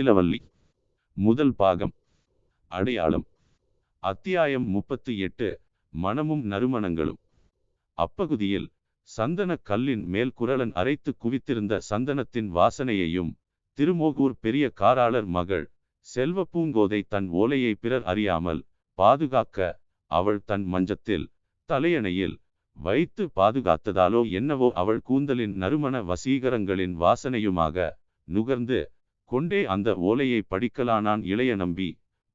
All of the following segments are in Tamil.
முத்திலவல்லி முதல் பாகம். அடையாளம். அத்தியாயம் முப்பத்தி எட்டு. மனமும் நறுமணங்களும். அப்பகுதியில் சந்தன கல்லின் மேல் குரலன் அரைத்து குவித்திருந்த சந்தனத்தின் வாசனையையும் திருமோகூர் பெரிய காராளர் மகள் செல்வ பூங்கோதை தன் ஓலையை பிறர் அறியாமல் பாதுகாக்க அவள் தன் மஞ்சத்தில் தலையணையில் வைத்து பாதுகாத்ததாலோ என்னவோ அவள் கூந்தலின் நறுமண வசீகரங்களின் வாசனையுமாக நுகர்ந்து கொண்டே அந்த ஓலையை படிக்கலானான் இளைய நம்பி.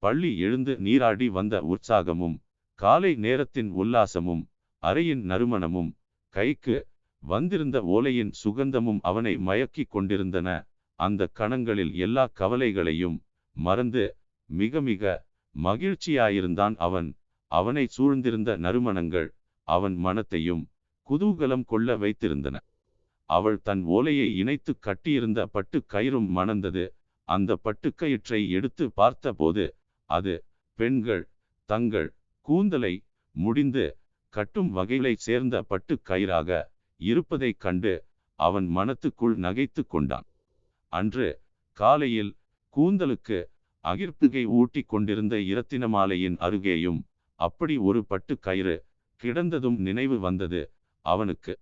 பள்ளி எழுந்து நீராடி வந்த உற்சாகமும் காலை நேரத்தின் உல்லாசமும் அறையின் நறுமணமும் கைக்கு வந்திருந்த ஓலையின் சுகந்தமும் அவனை மயக்கிக் கொண்டிருந்தன. அந்த கணங்களில் எல்லா கவலைகளையும் மறந்து மிக மிக மகிழ்ச்சியாயிருந்தான் அவன். அவனை சூழ்ந்திருந்த நறுமணங்கள் அவன் மனத்தையும் குதூகலம் கொள்ள வைத்திருந்தன. அவள் தன் ஓலையை இணைத்து கட்டியிருந்த பட்டு கயிறும் மணந்தது. அந்த பட்டுக்கயிற்றை எடுத்து பார்த்தபோது அது பெண்கள் தங்கள் கூந்தலை முடிந்து கட்டும் வகைகளை சேர்ந்த பட்டு கயிறாக இருப்பதைக் கண்டு அவன் மனத்துக்குள் நகைத்து கொண்டான். அன்று காலையில் கூந்தலுக்கு அகிர்ப்புகை ஊட்டி கொண்டிருந்த இரத்தின மாலையின் அருகேயும் அப்படி ஒரு பட்டு கயிறு கிடந்ததும் நினைவு வந்தது அவனுக்கு.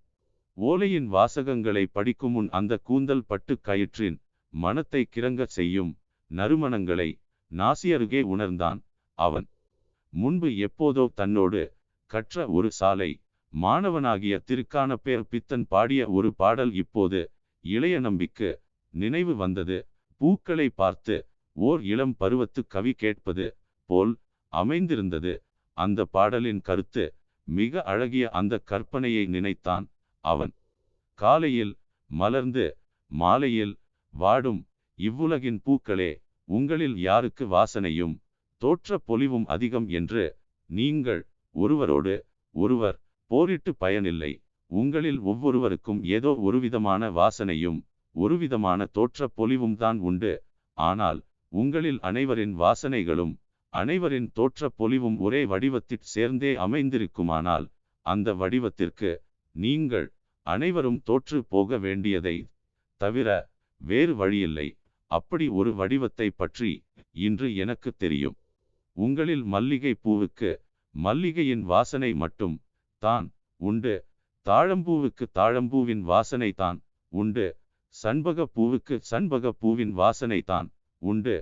ஓலையின் வாசகங்களை படிக்கும் முன் அந்த கூந்தல் பட்டு கயிற்றின் மனத்தை கிறங்க செய்யும் நறுமணங்களை நாசியருகே உணர்ந்தான் அவன். முன்பு எப்போதோ தன்னோடு கற்ற ஒரு சாலை மாணவனாகிய திருக்கான பேர் பித்தன் பாடிய ஒரு பாடல் இப்போது இளைய நம்பிக்கு நினைவு வந்தது. பூக்களை பார்த்து ஓர் இளம் பருவத்து கவி கேட்பது போல் அமைந்திருந்தது. அந்த பாடலின் கருத்து மிக அழகிய அந்த கற்பனையை நினைத்தான் அவன். காலையில் மலர்ந்து மாலையில் வாடும் இவ்வுலகின் பூக்களே உங்களில் யாருக்கு வாசனையும் தோற்ற பொலிவும் அதிகம் என்று நீங்கள் ஒருவரோடு ஒருவர் போரிட்டு பயனில்லை. உங்களில் ஒவ்வொருவருக்கும் ஏதோ ஒருவிதமான வாசனையும் ஒருவிதமான தோற்ற பொலிவும் தான் உண்டு. ஆனால் உங்களில் அனைவரின் வாசனைகளும் அனைவரின் தோற்ற பொலிவும் ஒரே வடிவத்தில் சேர்ந்தே அமைந்திருக்குமானால் அந்த வடிவத்திற்கு நீங்கள் அனைவரும் தோற்று போக வேண்டியதை தவிர வேறு வழியில்லை. அப்படி ஒரு வடிவத்தை பற்றி இன்று எனக்கு தெரியும். உங்களில் மல்லிகை பூவுக்கு மல்லிகையின் வாசனை மட்டும் தான் உண்டு. தாழம்பூவுக்கு தாழம்பூவின் வாசனை தான் உண்டு. சண்பக பூவுக்கு சண்பக பூவின் வாசனை தான் உண்டு.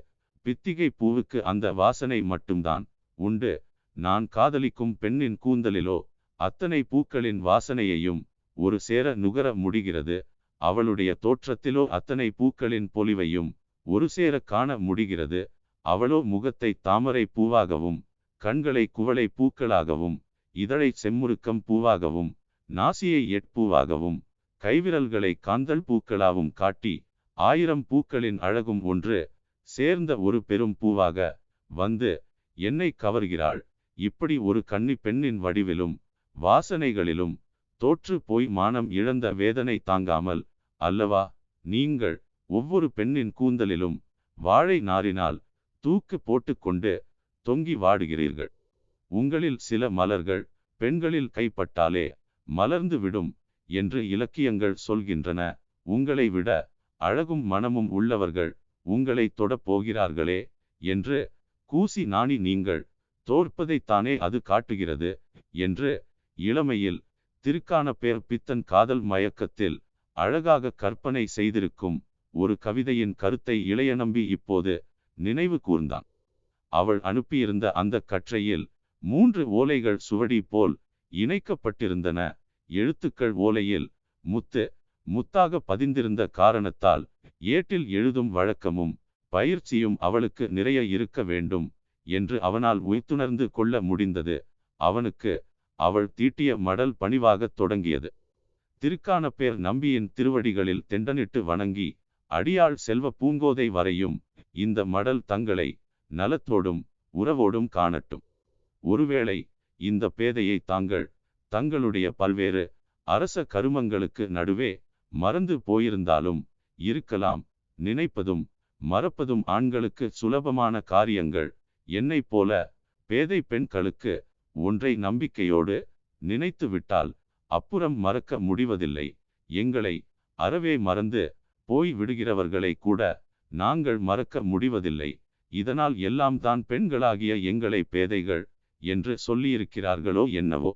பித்திகை பூவுக்கு அந்த வாசனை மட்டும்தான் உண்டு. நான் காதலிக்கும் பெண்ணின் கூந்தலிலோ அத்தனை பூக்களின் வாசனையையும் ஒரு சேர நுகர முடிகிறது. அவளுடைய தோற்றத்திலோ அத்தனை பூக்களின் பொலிவையும் ஒரு சேர காண முடிகிறது. அவளோ முகத்தை தாமரை பூவாகவும் கண்களை குவளை பூக்களாகவும் இதழை செம்முருக்கம் பூவாகவும் நாசியை எட்பூவாகவும் கைவிரல்களை காந்தல் பூக்களாகவும் காட்டி ஆயிரம் பூக்களின் அழகும் ஒன்று சேர்ந்த ஒரு பெரும் பூவாக வந்து என்னை கவர்கிறாள். இப்படி ஒரு கன்னி பெண்ணின் வடிவிலும் வாசனைகளிலும் தோற்று போய் மானம் இழந்த வேதனை தாங்காமல் அல்லவா நீங்கள் ஒவ்வொரு பெண்ணின் கூந்தலிலும் வாழை நாரினால் தூக்கு போட்டுக்கொண்டு தொங்கி வாடுகிறீர்கள். உங்களில் சில மலர்கள் பெண்களில் கைப்பட்டாலே மலர்ந்து விடும் என்று இலக்கியங்கள் சொல்கின்றன. உங்களை விட அழகும் மனமும் உள்ளவர்கள் உங்களை தொடப் போகிறார்களே என்று கூசி நாணி நீங்கள் தோற்பதைத்தானே அது காட்டுகிறது என்று இளமையில் திருக்கான பேர் பித்தன் காதல் மயக்கத்தில் அழகாக கற்பனை செய்திருக்கும் ஒரு கவிதையின் கருத்தை இளைய நம்பி இப்போது நினைவு கூர்ந்தான். அவள் அனுப்பியிருந்த அந்த கற்றையில் மூன்று ஓலைகள் சுவடி போல் இணைக்கப்பட்டிருந்தன. எழுத்துக்கள் ஓலையில் முத்து முத்தாக பதிந்திருந்த காரணத்தால் ஏட்டில் எழுதும் வழக்கமும் பயிற்சியும் அவளுக்கு நிறைய இருக்க வேண்டும் என்று அவனால் உய்த்துணர்ந்து கொள்ள முடிந்தது. அவனுக்கு அவள் தீட்டிய மடல் பணிவாகத் தொடங்கியது. திருக்கான பேர் நம்பியின் திருவடிகளில் தெண்டனிட்டு வணங்கி அடியாள் செல்வ பூங்கோதை வரையும் இந்த மடல் தங்களை நலத்தோடும் உறவோடும் காணட்டும். ஒருவேளை இந்த பேதையை தாங்கள் தங்களுடைய பல்வேறு அரச கருமங்களுக்கு நடுவே மறந்து போயிருந்தாலும் இருக்கலாம் நினைப்பதும் மறப்பதும் ஆண்களுக்கு சுலபமான காரியங்கள் என்னைப் போல பேதை பெண்களுக்கு ஒன்றை நம்பிக்கையோடு நினைத்து விட்டால் அப்புறம் மறக்க முடிவதில்லை. எங்களை அறவே மறந்து போய் விடுகிறவர்களை கூட நாங்கள் மறக்க முடிவதில்லை. இதனால் எல்லாம் தான் பெண்களாகிய எங்களை பேதைகள் என்று சொல்லியிருக்கிறார்களோ என்னவோ.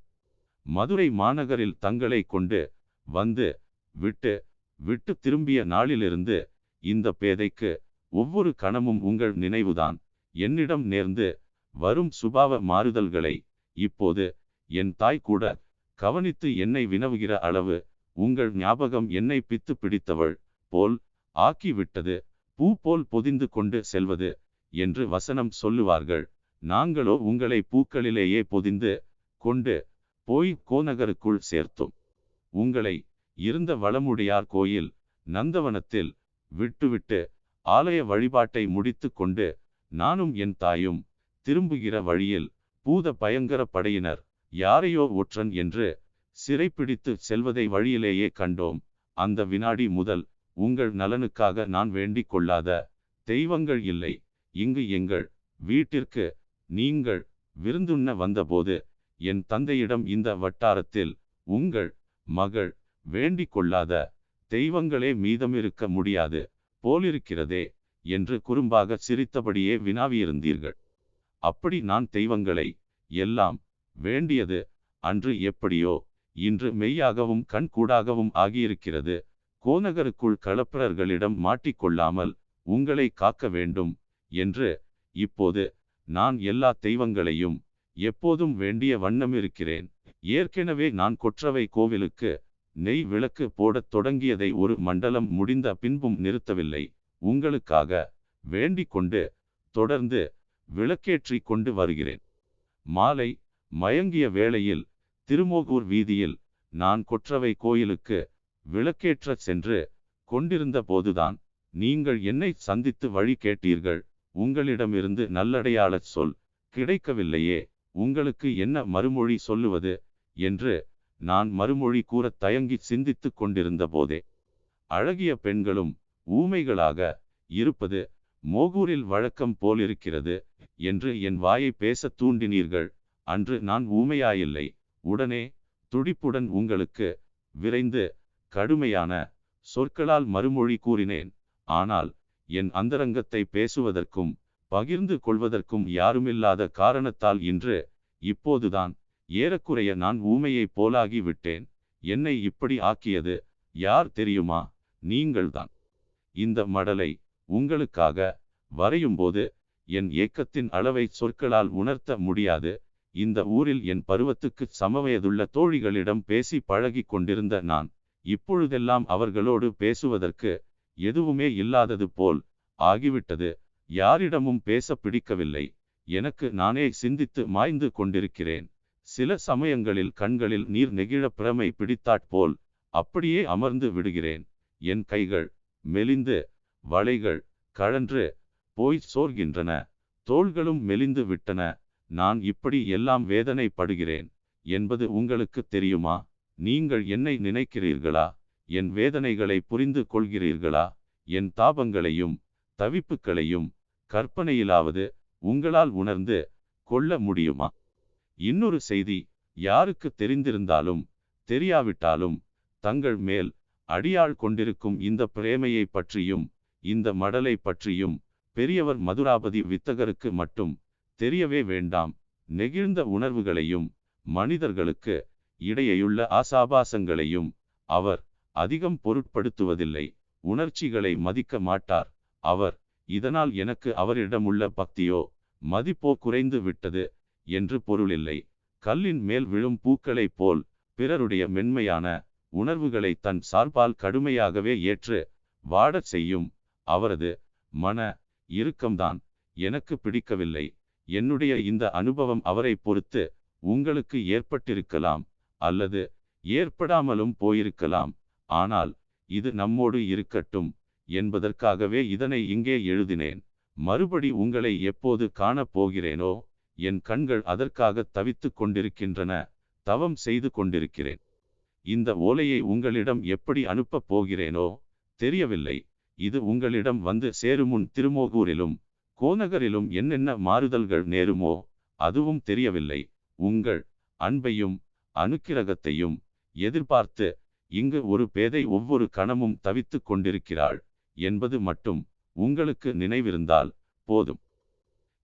மதுரை மாநகரில் தங்களை கொண்டு வந்து விட்டு விட்டு திரும்பிய நாளிலிருந்து இந்த பேதைக்கு ஒவ்வொரு கணமும் உங்கள் நினைவுதான். என்னிடம் நேர்ந்து வரும் சுபாவ மாறுதல்களை இப்போது என் தாய் கூட கவனித்து என்னை வினவுகிற அளவு உங்கள் ஞாபகம் என்னை பித்து பிடித்தவள் போல் ஆக்கிவிட்டது. பூ போல் பொதிந்து கொண்டு செல்வது என்று வசனம் சொல்லுவார்கள். நாங்களோ உங்களை பூக்களிலேயே பொதிந்து கொண்டு போய் கோநகருக்குள் சேர்த்தோம். உங்களை இருந்த வளமுடையார் கோயில் நந்தவனத்தில் விட்டுவிட்டு ஆலய வழிபாட்டை முடித்து கொண்டு நானும் என் தாயும் திரும்புகிற வழியில் பூத பயங்கர படையினர் யாரையோ ஒற்றன் என்று சிறைப்பிடித்து செல்வதை வழியிலேயே கண்டோம். அந்த வினாடி முதல் உங்கள் நலனுக்காக நான் வேண்டிக் கொள்ளாத தெய்வங்கள் இல்லை. இங்கு எங்கள் வீட்டிற்கு நீங்கள் விருந்துண்ண வந்தபோது என் தந்தையிடம் இந்த வட்டாரத்தில் உங்கள் மகள் வேண்டிக் கொள்ளாத தெய்வங்களே மீதமிருக்க முடியாது போலிருக்கிறதே என்று குறும்பாக சிரித்தபடியே வினாவியிருந்தீர்கள். அப்படி நான் தெய்வங்களை எல்லாம் வேண்டியது அன்று எப்படியோ இன்று மெய்யாகவும் கண்கூடாகவும் ஆகியிருக்கிறது. கோநகருக்குள் களப்பிரர்களிடம் மாட்டிக்கொள்ளாமல் உங்களை காக்க வேண்டும் என்று இப்போது நான் எல்லா தெய்வங்களையும் எப்போதும் வேண்டிய வண்ணம் இருக்கிறேன். ஏற்கனவே நான் கொற்றவை கோவிலுக்கு நெய் விளக்கு போடத் தொடங்கியதை ஒரு மண்டலம் முடிந்த பின்பும் நிறுத்தவில்லை. உங்களுக்காக வேண்டிக் கொண்டு தொடர்ந்து விளக்கேற்றி கொண்டு வருகிறேன். மாலை மயங்கிய வேளையில் திருமோகூர் வீதியில் நான் கொற்றவை கோயிலுக்கு விளக்கேற்ற சென்று கொண்டிருந்த போதுதான் நீங்கள் என்னை சந்தித்து வழி கேட்டீர்கள். உங்களிடமிருந்து நல்லடையாளச் சொல் கிடைக்கவில்லையே உங்களுக்கு என்ன மறுமொழி சொல்லுவது என்று நான் மறுமொழி கூறத் தயங்கி சிந்தித்துக் கொண்டிருந்த போதே அழகிய பெண்களும் ஊமைகளாக இருப்பது மோகூரில் வழக்கம் போலிருக்கிறது. என்று என் வாயை பேசத் தூண்டினீர்கள். அன்று நான் ஊமையாயில்லை. உடனே துடிப்புடன் உங்களுக்கு விரைந்து கடுமையான சொற்களால் மறுமொழி கூறினேன். ஆனால் என் அந்தரங்கத்தை பேசுவதற்கும் பகிர்ந்து கொள்வதற்கும் யாருமில்லாத காரணத்தால் இன்று இப்போதுதான் ஏறக்குறைய நான் ஊமையைப் போலாகி விட்டேன். என்னை இப்படி ஆக்கியது யார் தெரியுமா? நீங்கள்தான். இந்த மடலை உங்களுக்காக வரையும்போது என் ஏக்கத்தின் அளவை சொற்களால் உணர்த்த முடியாது. இந்த ஊரில் என் பருவத்துக்கு சமவயதுள்ள தோழிகளிடம் பேசி பழகி கொண்டிருந்த நான் இப்பொழுதெல்லாம் அவர்களோடு பேசுவதற்கு எதுவுமே இல்லாதது போல் ஆகிவிட்டது. யாரிடமும் பேச பிடிக்கவில்லை. எனக்கு நானே சிந்தித்து மாய்ந்து கொண்டிருக்கிறேன். சில சமயங்களில் கண்களில் நீர் நெகிழ பிரமை பிடித்தாற்போல் அப்படியே அமர்ந்து விடுகிறேன். என் கைகள் மெலிந்து வளைகள் கழன்று போய் சோர்கின்றன. தோள்களும் மெலிந்து விட்டன. நான் இப்படி எல்லாம் வேதனைப்படுகிறேன். என்பது உங்களுக்கு தெரியுமா? நீங்கள் என்னை நினைக்கிறீர்களா? என் வேதனைகளை புரிந்து கொள்கிறீர்களா? என் தாபங்களையும் தவிப்புகளையும் கற்பனையிலாவது உங்களால் உணர்ந்து கொள்ள முடியுமா? இன்னொரு செய்தி யாருக்கு தெரிந்திருந்தாலும் தெரியாவிட்டாலும் தங்கள் மேல் அடியாள் கொண்டிருக்கும் இந்த பிரேமையை பற்றியும் இந்த மடலை பற்றியும் பெரியவர் மதுராபதி வித்தகருக்கு மட்டும் தெரியவே வேண்டாம். நெகிழ்ந்த உணர்வுகளையும் மனிதர்களுக்கு இடையேயுள்ள ஆசாபாசங்களையும் அவர் அதிகம் பொருட்படுத்துவதில்லை. உணர்ச்சிகளை மதிக்க மாட்டார். அவர் இதனால் எனக்கு அவரிடமுள்ள பக்தியோ மதிப்போ குறைந்து விட்டது என்று பொருளில்லை. கல்லின் மேல் விழும் பூக்களைப் போல் பிறருடைய மென்மையான உணர்வுகளை தன் சார்பால் கடுமையாகவே ஏற்று வாடச் செய்யும் அவரது மன இறுக்கம்தான். எனக்கு பிடிக்கவில்லை. என்னுடைய இந்த அனுபவம் அவரை பொறுத்து உங்களுக்கு ஏற்பட்டிருக்கலாம் அல்லது ஏற்படாமலும் போயிருக்கலாம். ஆனால் இது நம்மோடு இருக்கட்டும் என்பதற்காகவே இதனை இங்கே எழுதினேன். மறுபடி உங்களை எப்போது காணப் போகிறேனோ என் கண்கள் அதற்காக தவித்து கொண்டிருக்கின்றன. தவம் செய்து கொண்டிருக்கிறேன். இந்த ஓலையை உங்களிடம் எப்படி அனுப்பப் போகிறேனோ தெரியவில்லை. இது உங்களிடம் வந்து சேருமுன் திருமோகூரிலும் கோநகரிலும் என்னென்ன மாறுதல்கள் நேருமோ அதுவும் தெரியவில்லை. உங்கள் அன்பையும் அனுக்கிரகத்தையும் எதிர்பார்த்து இங்கு ஒரு பேதை ஒவ்வொரு கணமும் தவித்து கொண்டிருக்கிறாள் என்பது மட்டும் உங்களுக்கு நினைவிருந்தால் போதும்.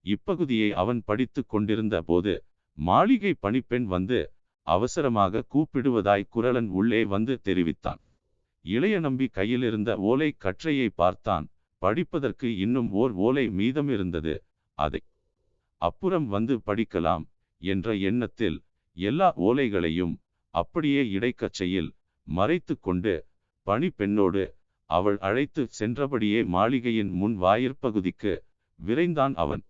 இப்பகுதியை அவன் படித்துக் கொண்டிருந்த போது மாளிகை பணிப்பெண் வந்து அவசரமாக கூப்பிடுவதாய் குரலன் உள்ளே வந்து தெரிவித்தான். இளைய நம்பி கையிலிருந்த ஓலை கற்றையை பார்த்தான். படிப்பதற்கு இன்னும் ஓர் ஓலை மீதம் இருந்தது அதை அப்புறம் வந்து படிக்கலாம் என்ற எண்ணத்தில் எல்லா ஓலைகளையும் அப்படியே இடைக்கச்சையில் மறைத்து கொண்டு பணிப்பெண்ணோடு அவள் அழைத்து சென்றபடியே மாளிகையின் முன் வாயிற்பகுதிக்கு விரைந்தான் அவன்.